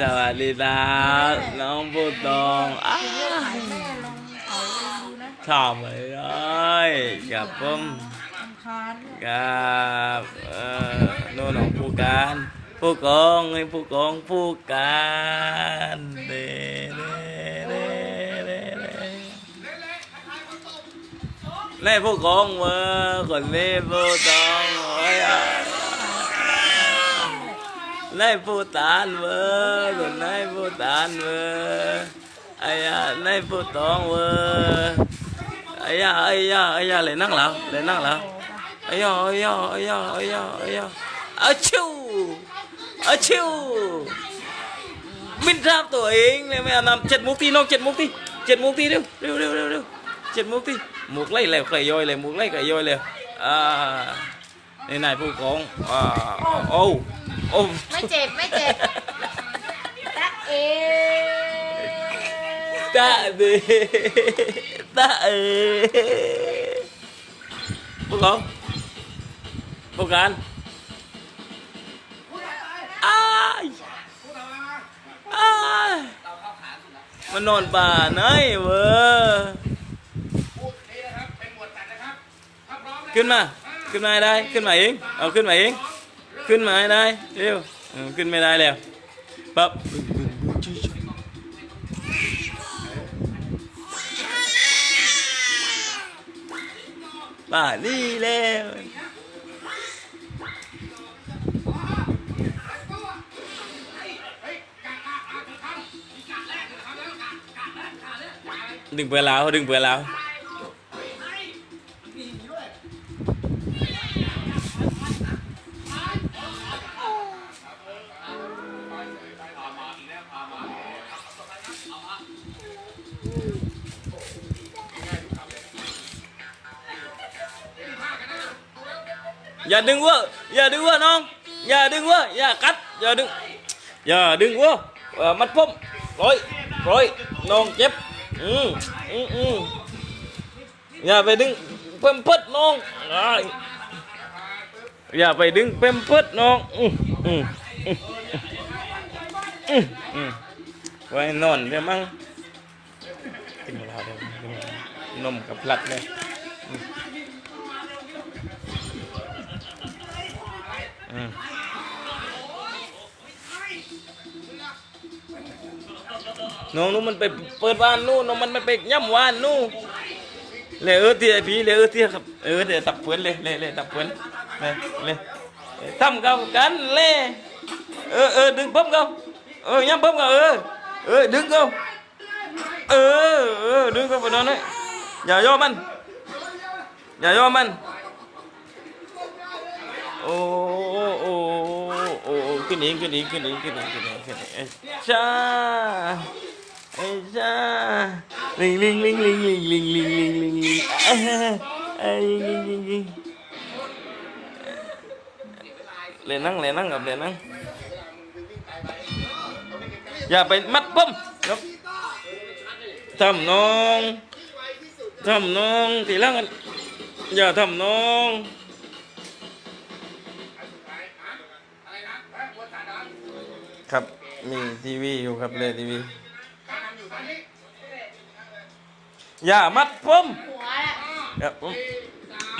สวัสดีครับน้องผู้ตองอ้าแม่ลงเอาดูนะชอบเลยกับผมคานกับเอ่อโน่นของผู้การ ผู้กองไอ้ผู้กองผู้การเด้เด้เด้เด้เด้นี่ผู้กองเมื่อคนนี้ผู้ตองโอ้ยอะ นายผู้ตานเวอร์นายผู้ตานเวอร์ไอ้ยานายผู้ตองเวอร์ไอ้ยาไอ้ยาไอ้ยาเลยนั่งแล้วเลยนั่งแล้วไอ้ยาไอ้ยาไอ้ยาไอ้ยาไอ้ยาอาชิวอาชิวมินทราบตัวเองเลยไม่เอานำเจ็ดมุกทีน้องเจ็ดมุกทีเจ็ดมุกทีเร็วเร็วเร็วเร็วเจ็ดมุกทีมุกไล่เลยใครย่อยเลยมุกไล่ใครย่อยเลยอ่า นนายผู้กองอ่าโอ้โอ้ไม่เจ็บไม่เจ็บตะเอตาเดตาเอผู้กองผู้การอ้ายอ้ายมันนอนป่าไหนเว้ยขึ้นมา ขึ้นมาได้ขึ้นมาเองเอาขึ้นมาเองขึ้นมาได้เร็วขึ้นไม่ได้แล้วปั๊บป่านี่แล้วดึงเปลือกแล้วดึงเปลือกแล้ว อย่าดึงเวอย่าดึงเวน้อง อย่าดึงเวอย่ากัด อย่าดึง อย่าดึงเวะเอ่อมัดผมร้อยร้อยน้องเจ็บ อืมอืมอืมอย่าไปดึงเพิ่มเพิดน้อง อย่าไปดึงเพิ่มเพิดน้อง อืมอืมอืมอืมไว้นอนเดี๋ยวมั้งกินเวลาเดี๋ยวนมกับพลัดเลย น้องนู้นมันไปเปิดบ้านนู่นน้องมันไม่ไปย่ำวานนู่นเลยเออที่ไอพี่เลยเออที่ครับเออเดี๋ยวตับเพื่อนเลยเลยเลยตับเพื่อนเลยเลยทำกับกันเลยเออเออดึงปั๊มเขาเออย่ำปั๊มเขาเออเออดึงเขาเออเออดึงเขาไปนอนเลยอย่าย่อมันอย่าย่อมัน โอ้โอ้โอ้ขึ้นอีกขึ้นอีกขึ้นอีกขึ้นอีกขึ้นอีกขึ้นอีกเอ้ยช้าเอ้ยช้าลิงลิงลิงลิงลิงลิงลิงลิงลิงลิงเอ้ยเอ้ยลิงลิงลิงเล่นนั่งเล่นนั่งกับเล่นนั่งอย่าไปมัดปุ่มครับทำน้องทำน้องทีหลังอะอย่าทำน้อง ครับ มีทีวีอยู่ครับเลยทีวี อย่ามัดผมหัวแหละอย่าผม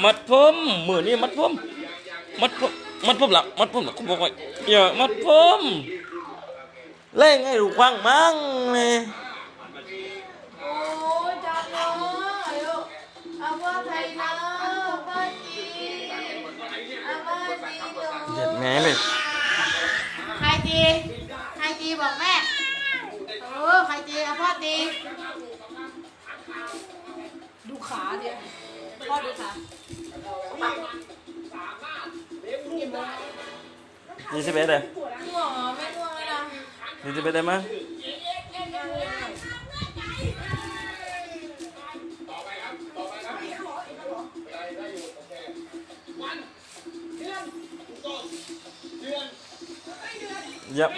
มัดผมมือนี้มัดผม มัดผมมัดผมหลักมัดผมหลักคุณบอกว่าอย่ามัดผมเล่งให้ดูกว้างมั่งเลยโอ้ยจับน้องอายุอาว่าไทยนะว่าจีอาว่าจีโดเด็ดแม่เลยใครจี ใครจีบอกแม่ เออ ใครจีอาพ่อจีดูขาเดียวพ่อดูขายี่สิบเอ็ดเลยง่วงเหรอไม่ง่วงเลยนะยี่สิบเอ็ดได้มั้ยอย่า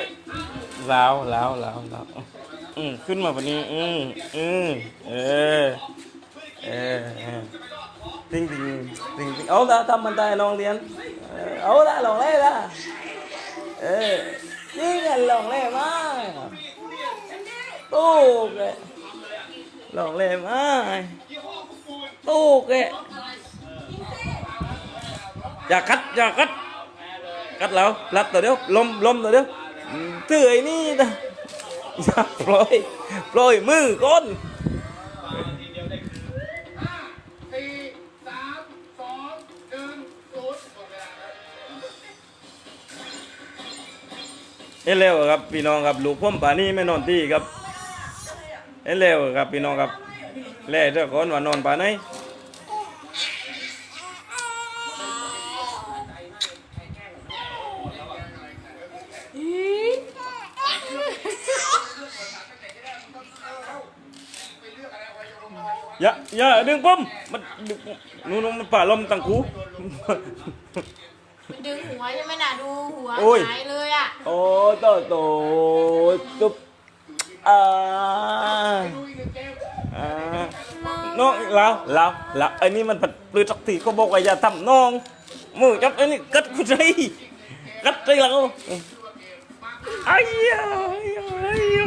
ไปลาวแลาวแลาวแลาวอืมขึ้นมาวันนี้ อืมอืมเออ เออเออติงติงติงติงเอาละทำมันได้น้องเรียน เอาละลองเล่ละเออนี่กันลองเล่มาโอ้แกลองเลยมาโอ้แกอย่าคัดอย่าคัดคัดแล้วรับตัวเดียวลมลมตัวเดียว อืมถือไอ้นี่นะอย่าปล่อยปล่อยมือก้นสี่สามสองหนึ่งศูนย์หมดเร็วครับพี่น้องครับลูกพ่อมป่านี่ไม่นอนที่ครับเห็นแล้วครับพี่น้องครับแล่เจ้าคนว่านอนป่าไหน อย่าอย่าดึงผมมันดึงนู่นมันป่าลมตังคู ดึงหัวใช่ไหมน่ะดูหัวโอ้ย หายเลยอะโอ้โตโตตุ๊บอ่าอ่าน้องเราเราเราไอ้นี่มันผัดปลือสักทีเขาบอกว่าอย่าทำน้องมือจับไอ้นี่กัดกูใจกัดใจเราไอ้ยาไอ้ยาไอ้ยา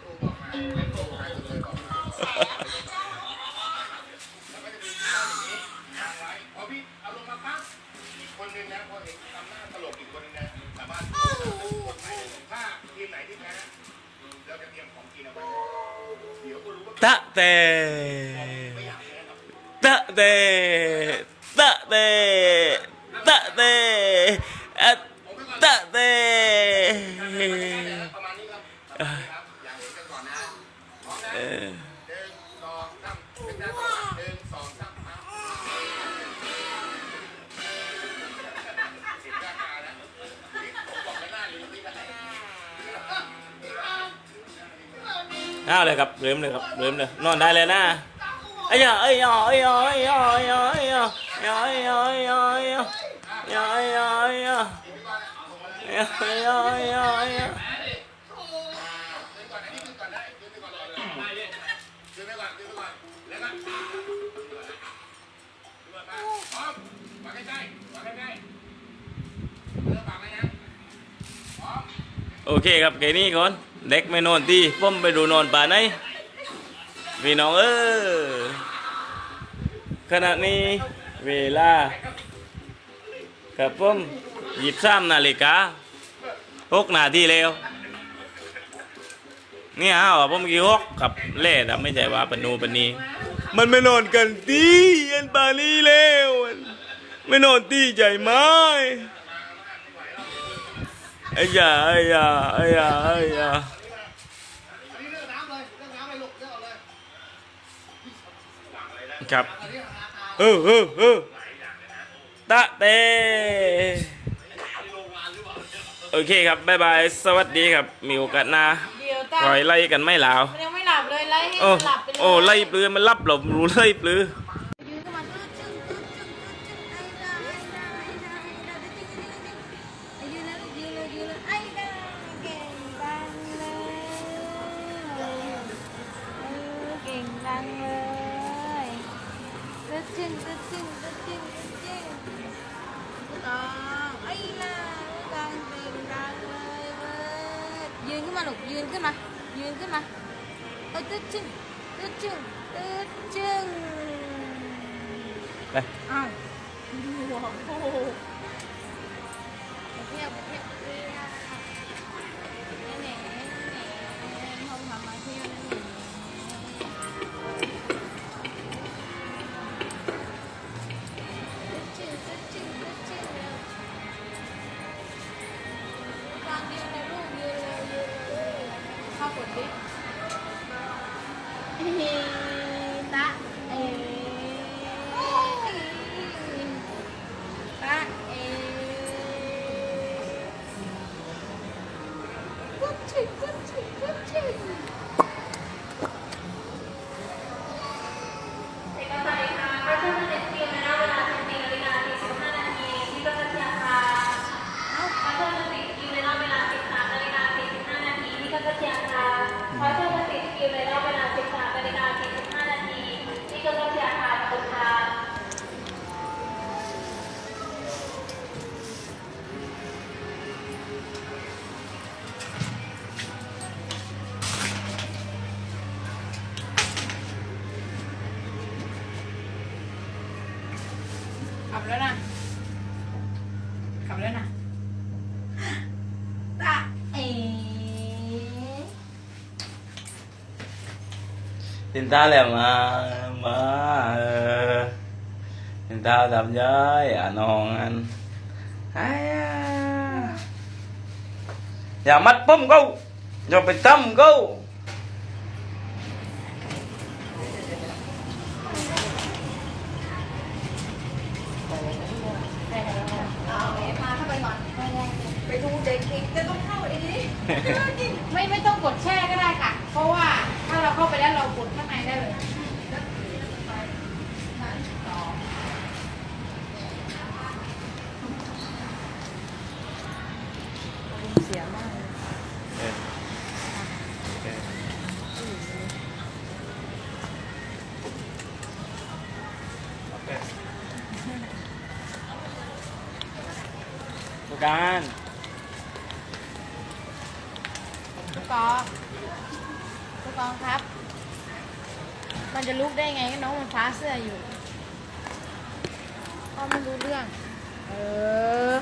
ลืมไม่ได้เอาเลยครับเริ่มเลยครับเริ่มเลยนอนได้เลยนะไอ้ยาไอ้ยาไอ้ยาไอ้ยาไอ้ยาไอ้ยาไอ้ยาไอ้ยาไอ้ยาไอ้ยาไอ้ยาไอ้ยาไอ้ยาไอ้ยา โอเคครับแค่นี้ก่อนเด็กไม่นอนที่ผมไปดูนอนป่าไหนพี่น้องเออขณะนี้เวลาครับผมหยิบสามนาฬิกาหกนาทีแล้วนี่ฮะว่าผมกี่หกกับเล่แต่ไม่ใช่ว่าปนูปนีมันไม่นอนกันที่เย็นป่านี้แล้วไม่นอนที่ใจไหม ไอ้ยาไอ้ยาไอ้ยาไอ้ยาอันนี้เลือกน้ำเลยเลือกน้ำเลยลูกเลือกเอาเลยครับเออเออเออตะเตโอเคครับบ๊ายบาย สวัสดีครับ มีโอกาสหน้าเดี๋ยวตาปล่อยไล่กันไม่ลาวมันยังไม่หลับเลยไล่ให้โอ้มันหลับไปเลยโอ้ไล่ปลือมันรับหลบรู้ไล่ปลือ ยืนขึ้นมา ยืนขึ้นมาเออตึ๊ดจึ้งตึ๊ดจึ้งตึ๊ดจึ้งไปอ้า บแล้วนะขับแล้วนะตาเอตินตาแหละมามาเออตินตาทำย้ายอะนองอันไอ้อย่ามัดปุ่มกูอย่าไปตั้กูเข้าไปก่อนไปดูเด็กอีกจะต้องเข้า ไม่ไม่ต้องกดแช่ก็ได้ค่ะ เพราะว่าถ้าเราเข้าไปแล้วเรากดข้างในได้เลยเสียมากเลย กองผู้กองครับ มันจะลุกได้ไงก็น้องมันฟ้าเสื้ออยู่ก็ไม่รู้เรื่อง เออ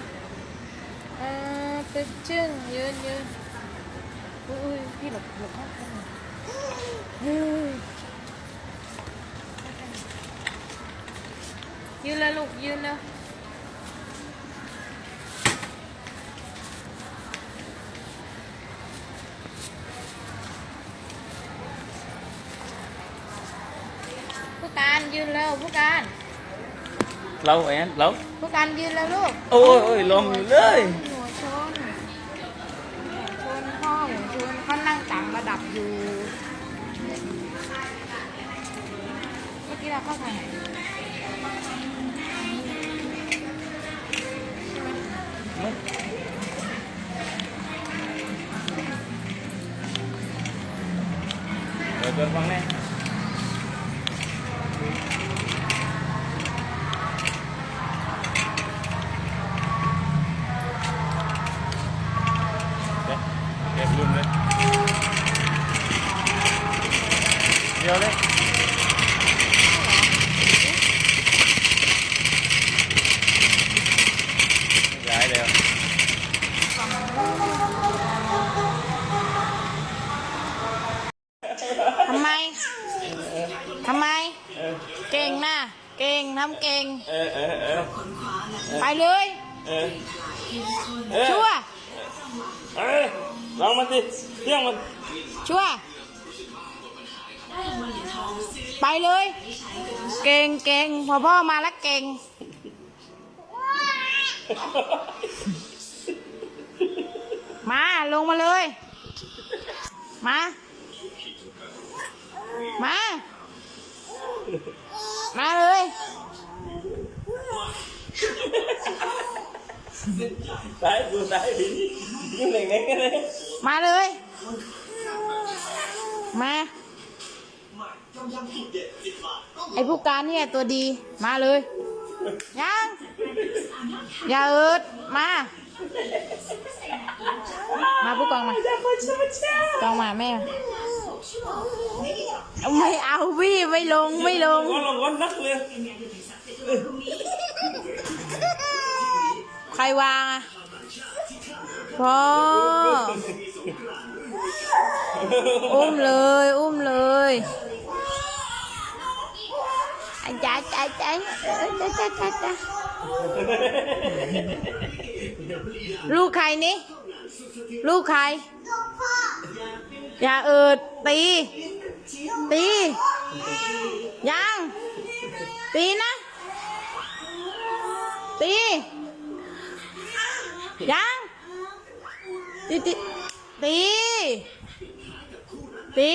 เออตึกชึ่งยืนยืนอุ้ยอุ้ยพี่หลบหลบข้างหน่อยเฮ้ยยืนเลยลูก ยืนเลยผู้การยืนเร็วผู้การ Lâu rồi anh, lâu ผู้การยืนแล้วลูก Ôi ôi lồm nhiều เลยหัวชนหัวชนพ่อหัวชนเขานั่งต่างระดับอยู่ เมื่อกี้เราเข้าทางไหน Rồi con văng này Đây, ทำไมเก่งนะเก่งทำเก่ง Ờ, ờ, ờ ไปเลย Ờ Ờ ชั่ว Ờ Lăn mình đi Tiếng mình ชั่ว ไปเลย เก่งเก่งพอพ่อมาแล้วเก่ง มาลงมาเลย มา มา มาเลย Đấy, vừa đấy thì Nhưng này này cái này มาเลย มาไอ้ผู้การเนี่ยตัวดีมาเลยยังอย่าเอิดมา มาผู้กองมากองมาแม่ ไม่เอาพี่ไม่ลงไม่ลง Con lòng con rắc lên ใครวางอะพ่ออุ้มเลย อุ้มเลยอาจารย์อาจารย์เอ้ยจ้าจ้าจ้าจ้าลูกใครนี่ ลูกใคร อย่าเอิดตี ตี ยัง ตีนะ ตี ยัง ตี ตี ตี ตี